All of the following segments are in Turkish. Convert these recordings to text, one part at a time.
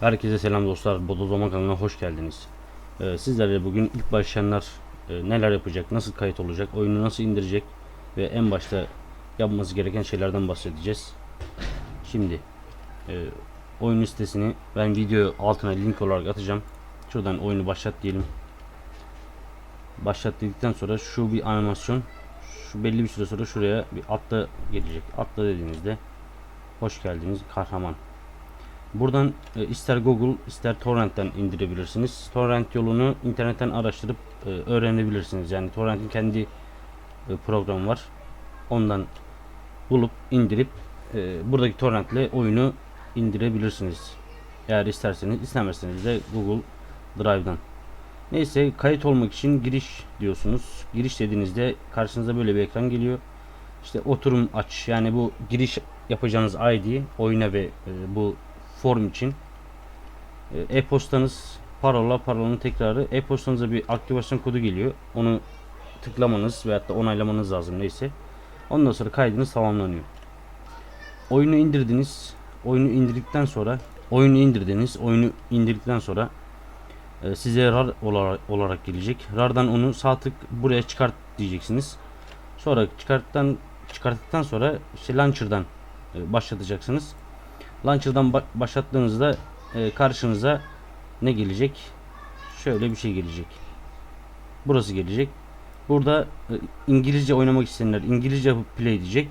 Herkese selam dostlar. Bodozoma kanalına hoş geldiniz. Ee, sizlerle bugün ilk başlayanlar e, neler yapacak, nasıl kayıt olacak, oyunu nasıl indirecek ve en başta yapması gereken şeylerden bahsedeceğiz. Şimdi e, oyun listesini ben video altına link olarak atacağım. Şuradan oyunu başlat diyelim. Başlat dedikten sonra şu bir animasyon şu belli bir süre sonra şuraya bir atla gelecek. Atla dediğinizde hoş geldiniz kahraman. Buradan e, ister Google ister torrentten indirebilirsiniz. Torrent yolunu internetten araştırıp e, öğrenebilirsiniz. Yani torrentin kendi e, programı var. Ondan bulup indirip buradaki torrentle oyunu indirebilirsiniz. Eğer isterseniz istemezseniz de Google Drive'dan. Neyse kayıt olmak için giriş diyorsunuz. Giriş dediğinizde karşınıza böyle bir ekran geliyor. İşte oturum aç yani bu giriş yapacağınız ID oyuna ve e, bu form için e, e-postanız parola parolanın tekrarı e-postanıza bir aktivasyon kodu geliyor. Onu tıklamanız veyahut da onaylamanız lazım neyse. Ondan sonra kaydınız tamamlanıyor. Oyunu indirdiniz. Oyunu indirdikten sonra oyunu indirdiniz. Oyunu indirdikten sonra e, size RAR olarak, olarak gelecek. RAR'dan onu sağ tık buraya çıkart diyeceksiniz. Sonra çıkarttan çıkarttıktan sonra işte launcher'dan e, başlatacaksınız. Launcher'dan ba- başlattığınızda e, karşınıza ne gelecek? Şöyle bir şey gelecek. Burası gelecek. Burada e, İngilizce oynamak isteyenler İngilizce play diyecek.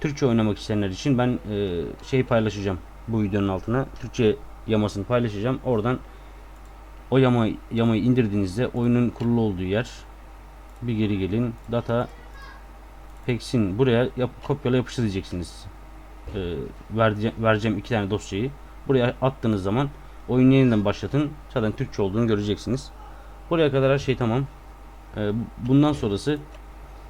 Türkçe oynamak isteyenler için ben e, şey paylaşacağım bu videonun altına. Türkçe yamasını paylaşacağım. Oradan o yamayı, yamayı indirdiğinizde oyunun kurulu olduğu yer bir geri gelin. Data Pex'in buraya yap, kopyala yapıştır diyeceksiniz. E, vereceğim, vereceğim iki tane dosyayı. Buraya attığınız zaman oyunu yeniden başlatın. Zaten Türkçe olduğunu göreceksiniz. Buraya kadar her şey tamam. E, bundan sonrası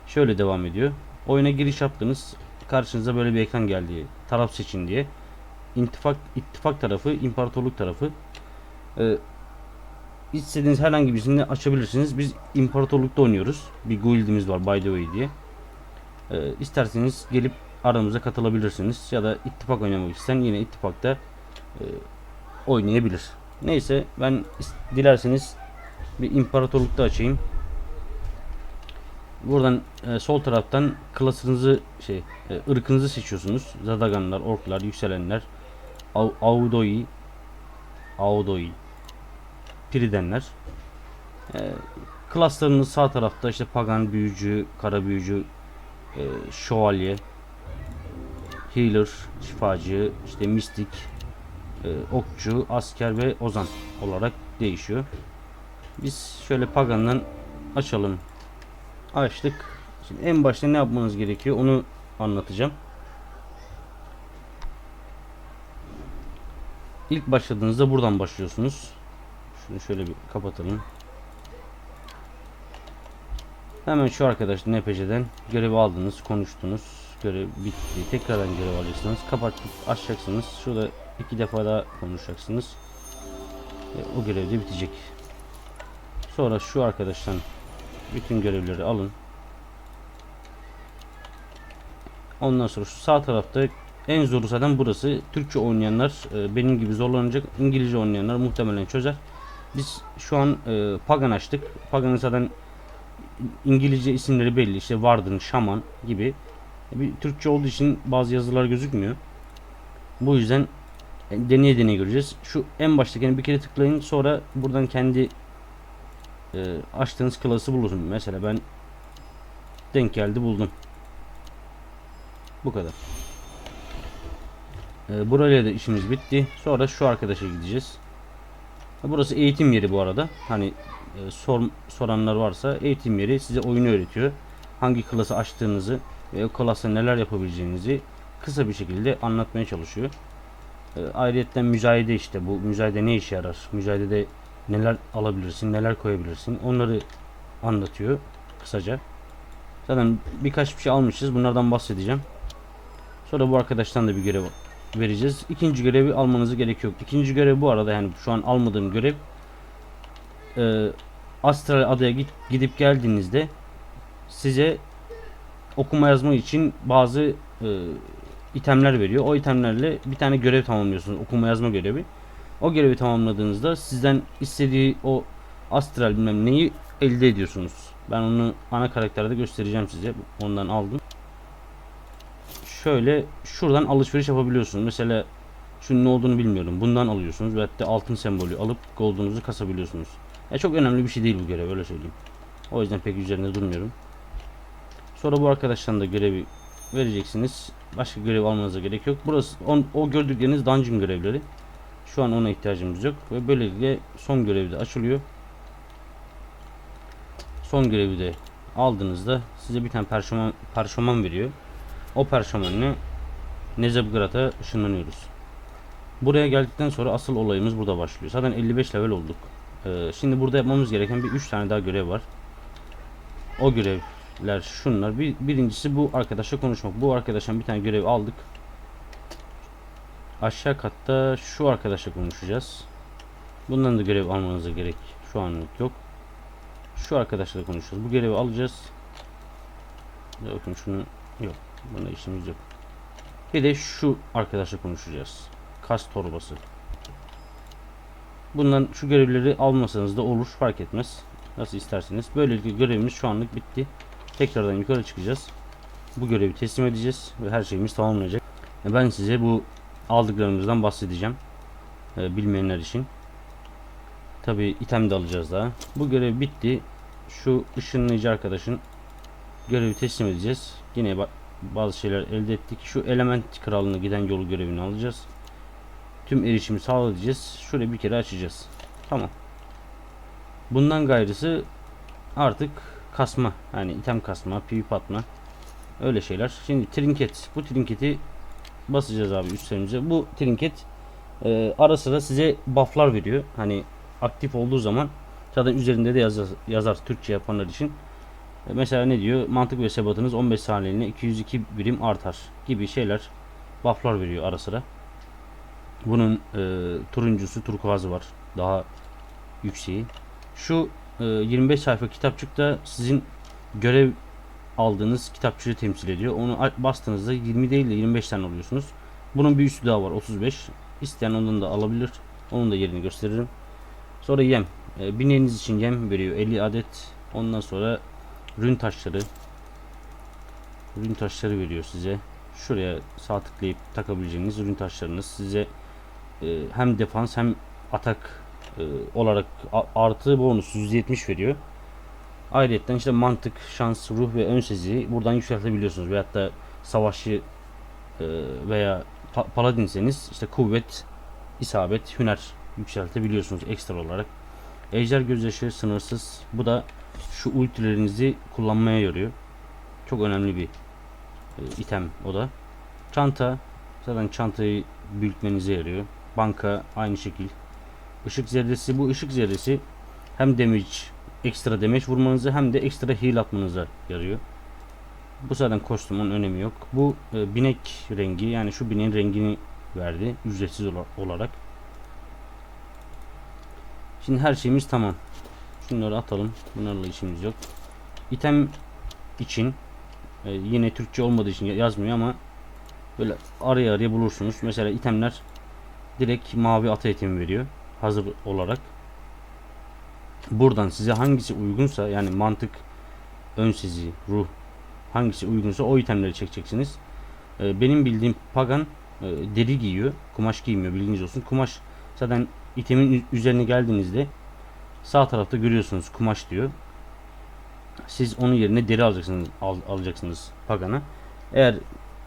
şöyle devam ediyor. Oyuna giriş yaptınız. Karşınıza böyle bir ekran geldi. Taraf seçin diye. İttifak, ittifak tarafı, imparatorluk tarafı. E, istediğiniz herhangi birisini açabilirsiniz. Biz imparatorlukta oynuyoruz. Bir guildimiz var by the way diye. E, isterseniz gelip aramıza katılabilirsiniz. Ya da ittifak oynamak isteyen yine ittifakta e, oynayabilir. Neyse ben dilerseniz bir imparatorlukta açayım. Buradan e, sol taraftan klasınızı şey e, ırkınızı seçiyorsunuz. Zadaganlar, orklar, yükselenler, Au- Audoi, Audoi, Pridenler. E, klaslarınız sağ tarafta işte pagan, büyücü, kara büyücü, e, şövalye, healer, şifacı, işte mistik, e, okçu, asker ve ozan olarak değişiyor. Biz şöyle pagandan açalım. Açtık. Şimdi en başta ne yapmanız gerekiyor onu anlatacağım. İlk başladığınızda buradan başlıyorsunuz. Şunu şöyle bir kapatalım. Hemen şu arkadaş NPC'den görevi aldınız, konuştunuz. Görev bitti. Tekrardan görev alacaksınız. Kapatıp açacaksınız. Şurada iki defa daha konuşacaksınız. Ve o görev de bitecek. Sonra şu arkadaştan bütün görevleri alın. Ondan sonra şu sağ tarafta en zoru zaten burası. Türkçe oynayanlar e, benim gibi zorlanacak. İngilizce oynayanlar muhtemelen çözer. Biz şu an e, Pagan açtık. Pagan'ın zaten İngilizce isimleri belli. İşte Warden, Şaman gibi. Bir Türkçe olduğu için bazı yazılar gözükmüyor. Bu yüzden e, deneye deneye göreceğiz. Şu en baştakini bir kere tıklayın. Sonra buradan kendi e, açtığınız klası bulursun. Mesela ben denk geldi buldum. Bu kadar. E, burayla da işimiz bitti. Sonra şu arkadaşa gideceğiz. E, Burası eğitim yeri bu arada. Hani e, sor, soranlar varsa eğitim yeri size oyunu öğretiyor. Hangi klası açtığınızı ve o klasa neler yapabileceğinizi kısa bir şekilde anlatmaya çalışıyor. E, ayrıyetten müzayede işte bu müzayede ne işe yarar? Müzayedede neler alabilirsin, neler koyabilirsin onları anlatıyor kısaca. Zaten birkaç bir şey almışız. Bunlardan bahsedeceğim. Sonra bu arkadaştan da bir görev vereceğiz. İkinci görevi almanızı gerek yok. İkinci görev bu arada yani şu an almadığım görev e, Astral adaya git, gidip geldiğinizde size okuma yazma için bazı e, itemler veriyor. O itemlerle bir tane görev tamamlıyorsunuz. Okuma yazma görevi. O görevi tamamladığınızda sizden istediği o astral bilmem neyi elde ediyorsunuz. Ben onu ana karakterde göstereceğim size. Ondan aldım. Şöyle şuradan alışveriş yapabiliyorsunuz. Mesela şunun ne olduğunu bilmiyorum. Bundan alıyorsunuz ve hatta altın sembolü alıp goldunuzu kasabiliyorsunuz. Ya çok önemli bir şey değil bu görev öyle söyleyeyim. O yüzden pek üzerinde durmuyorum. Sonra bu arkadaştan da görevi vereceksiniz. Başka görev almanıza gerek yok. Burası on, o gördükleriniz dungeon görevleri. Şu an ona ihtiyacımız yok ve böylelikle son görevi de açılıyor. Son görevi de aldığınızda size bir tane perşeman, perşeman veriyor. O perşemanla Nezebgrad'a ışınlanıyoruz. Buraya geldikten sonra asıl olayımız burada başlıyor. Zaten 55 level olduk. Ee, şimdi burada yapmamız gereken bir 3 tane daha görev var. O görevler şunlar. Bir, birincisi bu arkadaşla konuşmak. Bu arkadaştan bir tane görev aldık. Aşağı katta şu arkadaşla konuşacağız. Bundan da görev almanıza gerek şu anlık yok. Şu arkadaşla da konuşacağız. Bu görevi alacağız. Bakın şunu yok. Bunda işimiz yok. Bir de şu arkadaşla konuşacağız. Kas torbası. Bundan şu görevleri almasanız da olur fark etmez. Nasıl isterseniz. Böylelikle görevimiz şu anlık bitti. Tekrardan yukarı çıkacağız. Bu görevi teslim edeceğiz ve her şeyimiz tamamlanacak. Ben size bu aldıklarımızdan bahsedeceğim. Ee, bilmeyenler için. Tabi item de alacağız daha. Bu görev bitti. Şu ışınlayıcı arkadaşın görevi teslim edeceğiz. Yine ba- bazı şeyler elde ettik. Şu element kralına giden yolu görevini alacağız. Tüm erişimi sağlayacağız. Şöyle bir kere açacağız. Tamam. Bundan gayrısı artık kasma. Yani item kasma, PvP atma. Öyle şeyler. Şimdi trinket. Bu trinketi basacağız abi üstlerimize. Bu trinket e, ara sıra size bufflar veriyor. Hani aktif olduğu zaman zaten üzerinde de yazar, yazar Türkçe yapanlar için. E, mesela ne diyor? Mantık ve sebatınız 15 saniyeliğine 202 birim artar gibi şeyler bufflar veriyor ara sıra. Bunun e, turuncusu turkuazı var. Daha yükseği. Şu e, 25 sayfa kitapçıkta sizin görev aldığınız kitapçığı temsil ediyor. Onu bastığınızda 20 değil de 25 tane alıyorsunuz. Bunun bir üstü daha var 35. İsteyen ondan da alabilir. Onun da yerini gösteririm. Sonra yem. E, bineğiniz için yem veriyor 50 adet. Ondan sonra rün taşları. Rün taşları veriyor size. Şuraya sağ tıklayıp takabileceğiniz rün taşlarınız size e, hem defans hem atak olarak a- artı bonus %70 veriyor. Ayrıca işte mantık, şans, ruh ve ön sezi buradan yükseltebiliyorsunuz. Veyahut da savaşçı e, veya pa- paladinseniz işte kuvvet, isabet, hüner yükseltebiliyorsunuz ekstra olarak. Ejder gözyaşı sınırsız. Bu da şu ultilerinizi kullanmaya yarıyor. Çok önemli bir e, item o da. Çanta zaten çantayı büyütmenize yarıyor. Banka aynı şekil. Işık zerresi bu ışık zerresi hem damage ekstra damage vurmanızı hem de ekstra heal atmanıza yarıyor. Bu zaten kostümün önemi yok. Bu e, binek rengi yani şu bineğin rengini verdi ücretsiz ola- olarak. Şimdi her şeyimiz tamam. Şunları atalım. Bunlarla işimiz yok. İtem için e, yine Türkçe olmadığı için yazmıyor ama böyle araya araya bulursunuz. Mesela itemler direkt mavi ata etimi veriyor. Hazır olarak. Buradan size hangisi uygunsa yani mantık, ön sezi, ruh hangisi uygunsa o itemleri çekeceksiniz. Ee, benim bildiğim pagan e, deri giyiyor. Kumaş giymiyor bilginiz olsun. Kumaş zaten itemin üzerine geldiğinizde sağ tarafta görüyorsunuz kumaş diyor. Siz onun yerine deri alacaksınız al- alacaksınız pagana. Eğer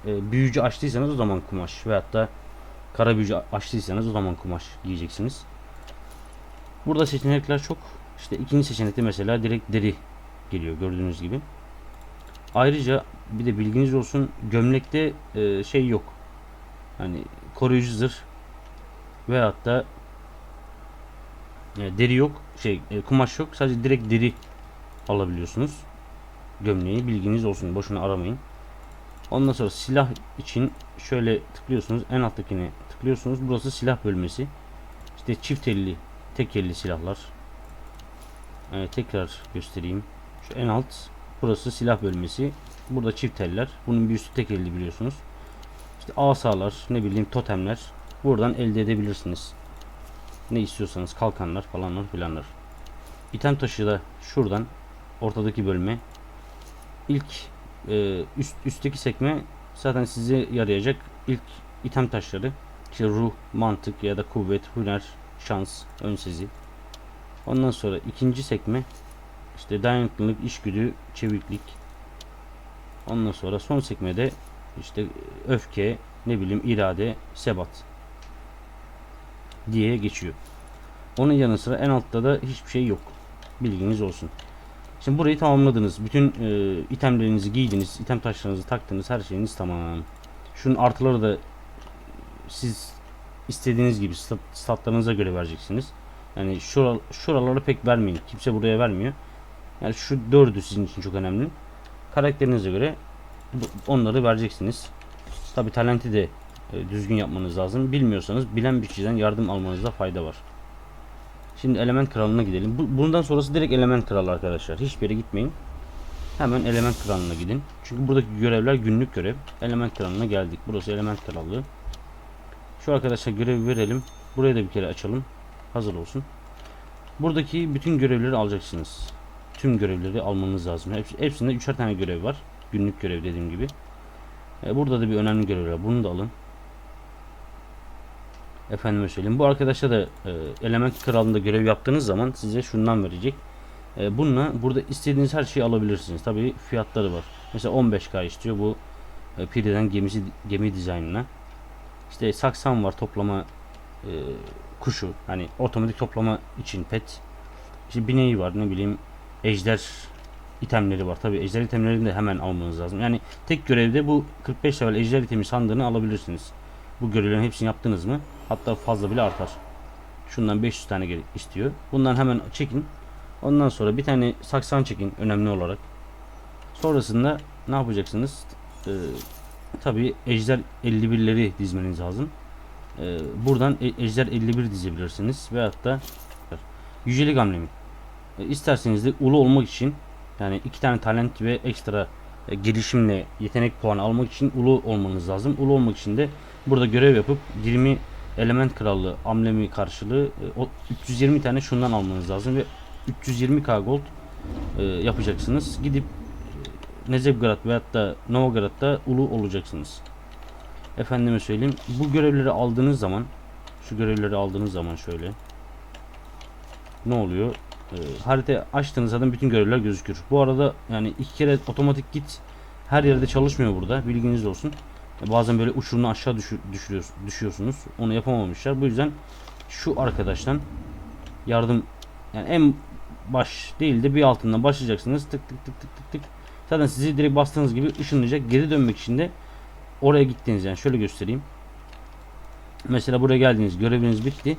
e, büyücü açtıysanız o zaman kumaş veyahut da kara büyücü açtıysanız o zaman kumaş giyeceksiniz. Burada seçenekler çok. İşte ikinci seçenekte mesela direkt deri geliyor gördüğünüz gibi. Ayrıca bir de bilginiz olsun gömlekte e, şey yok. Hani koruyucu zırh veyahut da e, deri yok. Şey e, kumaş yok. Sadece direkt deri alabiliyorsunuz. Gömleği bilginiz olsun. Boşuna aramayın. Ondan sonra silah için şöyle tıklıyorsunuz. En alttakine tıklıyorsunuz. Burası silah bölmesi. İşte çift elli, tek elli silahlar. Evet, tekrar göstereyim. Şu en alt burası silah bölmesi. Burada çift eller. Bunun bir üstü tek elli biliyorsunuz. İşte asalar, ne bileyim totemler. Buradan elde edebilirsiniz. Ne istiyorsanız kalkanlar falanlar filanlar. İtem taşı da şuradan ortadaki bölme. İlk e, üst, üstteki sekme zaten size yarayacak ilk item taşları. İşte ruh, mantık ya da kuvvet, hüner, şans, ön sezi. Ondan sonra ikinci sekme işte dayanıklılık, işgüdü, çeviklik. Ondan sonra son sekmede işte öfke, ne bileyim irade, sebat diye geçiyor. Onun yanı sıra en altta da hiçbir şey yok. Bilginiz olsun. Şimdi burayı tamamladınız. Bütün e, itemlerinizi giydiniz, item taşlarınızı taktınız, her şeyiniz tamam. Şunun artıları da siz istediğiniz gibi stat, statlarınıza göre vereceksiniz. Yani şura, şuraları pek vermeyin. Kimse buraya vermiyor. Yani şu dördü sizin için çok önemli. Karakterinize göre onları vereceksiniz. Tabi talenti de e, düzgün yapmanız lazım. Bilmiyorsanız bilen bir kişiden yardım almanızda fayda var. Şimdi element kralına gidelim. Bu, bundan sonrası direkt element kralı arkadaşlar. Hiçbir yere gitmeyin. Hemen element kralına gidin. Çünkü buradaki görevler günlük görev. Element kralına geldik. Burası element krallığı. Şu arkadaşa görevi verelim. Burayı da bir kere açalım. Hazır olsun. Buradaki bütün görevleri alacaksınız. Tüm görevleri almanız lazım. Hepsi, hepsinde üçer tane görev var. Günlük görev dediğim gibi. E, burada da bir önemli görev var. Bunu da alın. Efendime söyleyeyim. Bu arkadaşa da e, element kralında görev yaptığınız zaman size şundan verecek. E, bununla burada istediğiniz her şeyi alabilirsiniz. Tabi fiyatları var. Mesela 15k istiyor bu Piri'den gemisi gemi dizaynına. İşte saksan var toplama e, kuşu. Hani otomatik toplama için pet. İşte bineği var ne bileyim ejder itemleri var. Tabi ejder itemlerini de hemen almanız lazım. Yani tek görevde bu 45 level ejder itemi sandığını alabilirsiniz. Bu görevlerin hepsini yaptınız mı? Hatta fazla bile artar. Şundan 500 tane istiyor. Bundan hemen çekin. Ondan sonra bir tane saksan çekin önemli olarak. Sonrasında ne yapacaksınız? Ee, Tabi ejder 51'leri dizmeniz lazım. Ee, buradan e- ejder 51 dizebilirsiniz. Veyahut da yücelik hamlemi. E, isterseniz de ulu olmak için yani iki tane talent ve ekstra e, gelişimle yetenek puanı almak için ulu olmanız lazım. Ulu olmak için de burada görev yapıp 20 element krallığı amblemi karşılığı e, o 320 tane şundan almanız lazım ve 320k gold e, yapacaksınız. Gidip Nezebgrad veyahut da Novograd'da ulu olacaksınız. Efendime söyleyeyim. Bu görevleri aldığınız zaman şu görevleri aldığınız zaman şöyle ne oluyor? Ee, harita açtığınız zaten bütün görevler gözükür. Bu arada yani iki kere otomatik git her yerde çalışmıyor burada. Bilginiz olsun. Bazen böyle uçurumunu aşağı düşür, düşürüyor, düşüyorsunuz. Onu yapamamışlar. Bu yüzden şu arkadaştan yardım yani en baş değil de bir altından başlayacaksınız. Tık tık tık tık tık tık. Zaten sizi direkt bastığınız gibi ışınlayacak. Geri dönmek için de oraya gittiğiniz yani şöyle göstereyim. Mesela buraya geldiniz. Göreviniz bitti.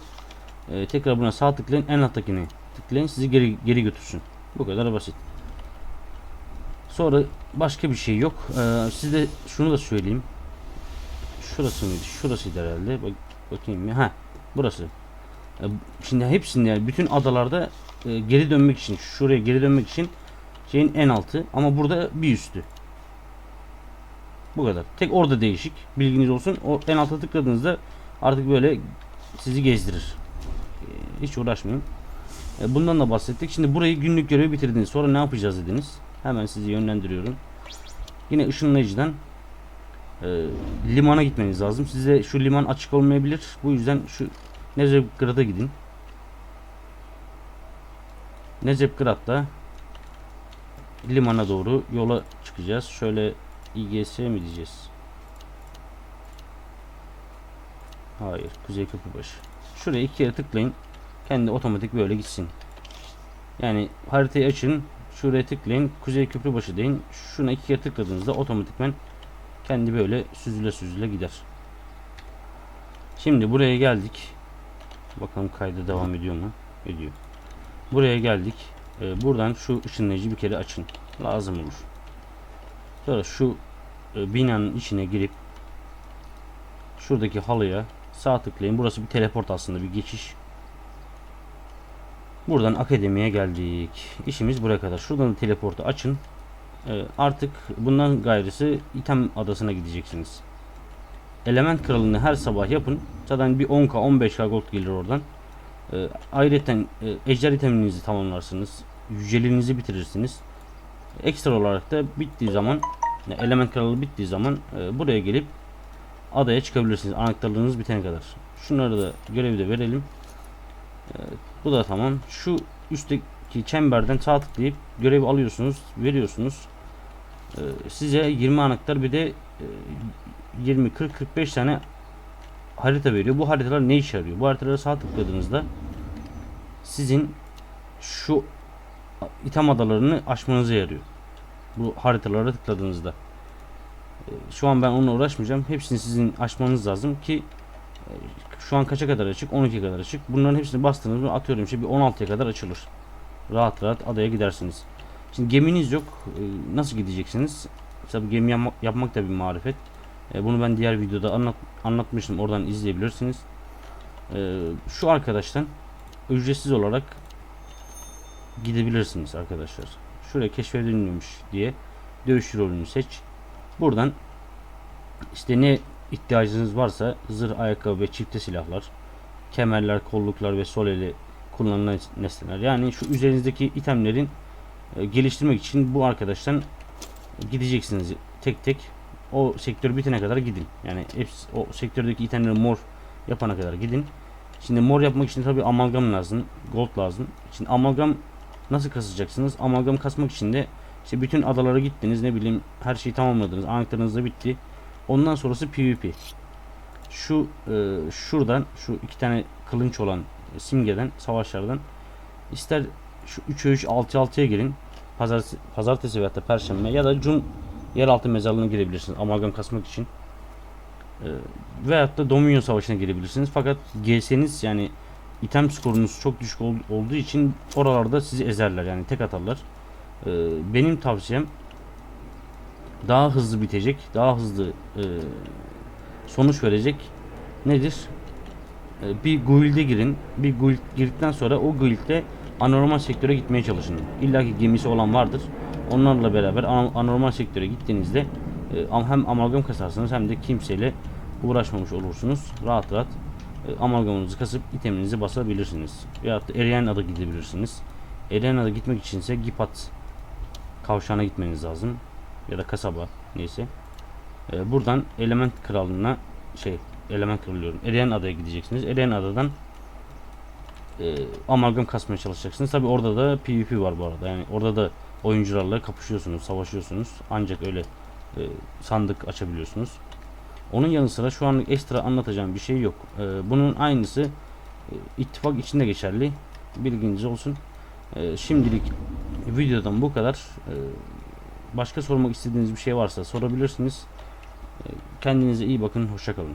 Ee, tekrar buna sağ tıklayın. En alttakini tıklayın. Sizi geri geri götürsün. Bu kadar basit. Sonra başka bir şey yok. Ee, size şunu da söyleyeyim. Şurası mıydı? Şurasıydı herhalde. Bak, bakayım ya. Ha, burası. Ee, şimdi hepsinde yani bütün adalarda e, geri dönmek için, şuraya geri dönmek için şeyin en altı ama burada bir üstü. Bu kadar. Tek orada değişik. Bilginiz olsun. O en alta tıkladığınızda artık böyle sizi gezdirir. Ee, Hiç uğraşmayın. E, Bundan da bahsettik. Şimdi burayı günlük görevi bitirdiniz. Sonra ne yapacağız dediniz. Hemen sizi yönlendiriyorum. Yine ışınlayıcıdan e, limana gitmeniz lazım. Size şu liman açık olmayabilir. Bu yüzden şu Nezepgrad'a gidin. Nezepgrad'da limana doğru yola çıkacağız. Şöyle İGS mi diyeceğiz? Hayır. Kuzey Köprübaşı. Şuraya iki kere tıklayın. Kendi otomatik böyle gitsin. Yani haritayı açın. Şuraya tıklayın. Kuzey Köprübaşı deyin. Şuna iki kere tıkladığınızda otomatikmen kendi böyle süzüle süzüle gider. Şimdi buraya geldik. Bakalım kaydı devam ediyor mu? Ediyor. Buraya geldik. Ee, buradan şu ışınlayıcı bir kere açın. Lazım olur. Sonra şu e, binanın içine girip şuradaki halıya sağ tıklayın. Burası bir teleport aslında bir geçiş. Buradan akademiye geldik. İşimiz buraya kadar. Şuradan da teleportu açın. Ee, artık bundan gayrısı item adasına gideceksiniz. Element kralını her sabah yapın. Zaten bir 10k 15k gold gelir oradan. E, ayrıca e, ejder iteminizi tamamlarsınız. Yücelinizi bitirirsiniz. Ekstra olarak da bittiği zaman element kralı bittiği zaman e, buraya gelip adaya çıkabilirsiniz. Anahtarlığınız bitene kadar. Şunları da görevi de verelim. E, bu da tamam. Şu üstteki çemberden sağ tıklayıp görevi alıyorsunuz, veriyorsunuz. E, size 20 anahtar bir de e, 20 40 45 tane harita veriyor. Bu haritalar ne işe yarıyor? Bu haritalara sağ tıkladığınızda sizin şu item adalarını açmanıza yarıyor. Bu haritalara tıkladığınızda. Ee, Şu an ben onunla uğraşmayacağım. Hepsini sizin açmanız lazım ki e, şu an kaça kadar açık? 12 kadar açık. Bunların hepsini bastığınızda atıyorum işte bir 16'ya kadar açılır. Rahat rahat adaya gidersiniz. Şimdi geminiz yok. Ee, Nasıl gideceksiniz? Tabii gemi yapmak da bir marifet. E, Bunu ben diğer videoda anlat, anlatmıştım. Oradan izleyebilirsiniz. E, Şu arkadaştan ücretsiz olarak gidebilirsiniz arkadaşlar. Şuraya keşfedilmemiş diye dövüş rolünü seç. Buradan işte ne ihtiyacınız varsa zırh, ayakkabı ve çifte silahlar, kemerler, kolluklar ve sol eli kullanılan nesneler. Yani şu üzerinizdeki itemlerin e, geliştirmek için bu arkadaştan gideceksiniz tek tek o sektör bitene kadar gidin. Yani hepsi, o sektördeki itemleri mor yapana kadar gidin. Şimdi mor yapmak için tabi amalgam lazım. Gold lazım. Şimdi amalgam nasıl kasacaksınız? Amalgam kasmak için de işte bütün adalara gittiniz ne bileyim her şeyi tamamladınız. Anahtarınız da bitti. Ondan sonrası PvP. Şu e, şuradan şu iki tane kılınç olan simgeden savaşlardan ister şu 3'e 3 6'ya 6'ya girin. Pazartesi, pazartesi veyahut da perşembe ya da cum yeraltı mezarlığına girebilirsiniz amalgam kasmak için. Ee, veyahut da Dominion Savaşı'na girebilirsiniz. Fakat GS'niz yani item skorunuz çok düşük ol- olduğu için oralarda sizi ezerler yani tek atarlar. Ee, benim tavsiyem daha hızlı bitecek, daha hızlı e, sonuç verecek nedir? Ee, bir guild'e girin. Bir guild girdikten sonra o guild'de anormal sektöre gitmeye çalışın. İlla ki gemisi olan vardır. Onlarla beraber an- anormal sektöre gittiğinizde e, hem amalgam kasarsınız hem de kimseyle uğraşmamış olursunuz. Rahat rahat e, amalgamınızı kasıp iteminizi basabilirsiniz. Veyahut da eriyen ada gidebilirsiniz. Eriyen ada gitmek içinse Gipat kavşağına gitmeniz lazım. Ya da kasaba neyse. E, buradan element kralına şey element kırılıyorum. Eriyen adaya gideceksiniz. Eriyen adadan e, amalgam kasmaya çalışacaksınız. Tabi orada da PvP var bu arada. Yani orada da oyuncularla kapışıyorsunuz, savaşıyorsunuz. Ancak öyle e, sandık açabiliyorsunuz. Onun yanı sıra şu anlık ekstra anlatacağım bir şey yok. E, bunun aynısı e, ittifak içinde geçerli. Bilginiz olsun. E, şimdilik videodan bu kadar. E, başka sormak istediğiniz bir şey varsa sorabilirsiniz. E, kendinize iyi bakın. Hoşçakalın.